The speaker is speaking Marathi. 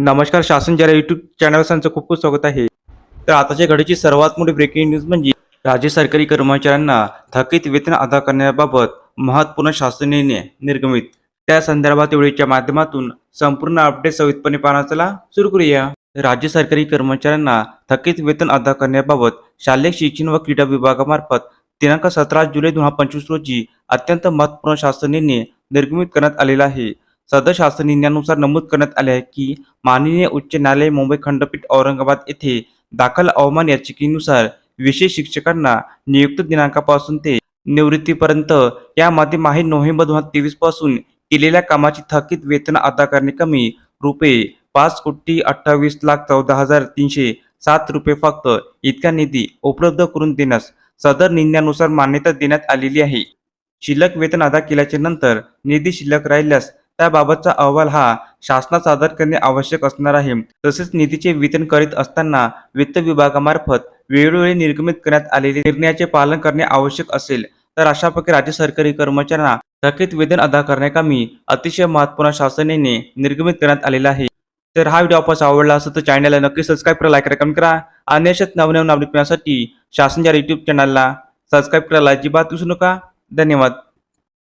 नमस्कार शासन जरा युट्यूब चॅनल त्यांचं खूप खूप स्वागत आहे. तर आताच्या घडीची सर्वात मोठी ब्रेकिंग न्यूज म्हणजे राज्य सरकारी कर्मचाऱ्यांना थकीत वेतन अदा करण्याबाबत महत्त्वपूर्ण शासनेने निर्णय निर्गमित. त्या संदर्भात वेळेच्या माध्यमातून संपूर्ण अपडेट सविस्तरपणे पाहण्याला सुरू करूया. राज्य सरकारी कर्मचाऱ्यांना थकीत वेतन अदा करण्याबाबत शालेय शिक्षण व क्रीडा विभागामार्फत दिनांक सतरा जुलै दोन हजार पंचवीस रोजी अत्यंत महत्त्वपूर्ण शासन निर्णय निर्गमित करण्यात आलेला आहे. सदर शासन निर्णयानुसार नमूद करण्यात आले आहे की माननीय उच्च न्यायालय मुंबई खंडपीठ औरंगाबाद येथे दाखल अवमान याचिकेनुसार विशेष शिक्षकांना नियुक्त दिनांकापासून ते निवृत्तीपर्यंत यामध्ये माहीत नोव्हेंबर दोन हजार तेवीसपासून केलेल्या कामाची थकीत वेतन अदा करणे कमी रुपये पाच कोटी अठ्ठावीस लाख चौदा हजार तीनशे सात रुपये फक्त इतका निधी उपलब्ध करून देण्यास सदर निर्णयानुसार मान्यता देण्यात आलेली आहे. शिल्लक वेतन अदा केल्याच्यानंतर निधी शिल्लक राहिल्यास त्याबाबतचा अहवाल हा शासनात सादर करणे आवश्यक असणार आहे. तसेच निधीचे वितरण करीत असताना वित्त विभागामार्फत वेळोवेळी निर्गमित करण्यात आलेल्या निर्णयाचे पालन करणे आवश्यक असेल तर अशा प्रकारे राज्य सरकारी कर्मचाऱ्यांना थकीत वेतन अदा करण्याकामी अतिशय महत्त्वपूर्ण शासनाने निर्गमित करण्यात आलेला आहे. तर हा व्हिडिओ आपण आवडला असेल तर चॅनलला नक्की सबस्क्राईब करा लाईक करा कमेंट करा आणि अशाच नवनवीन अपडेट मिळण्यासाठी शासनच्या युट्यूब चॅनलला सबस्क्राईब करायला अजिबात विसरू नका. धन्यवाद.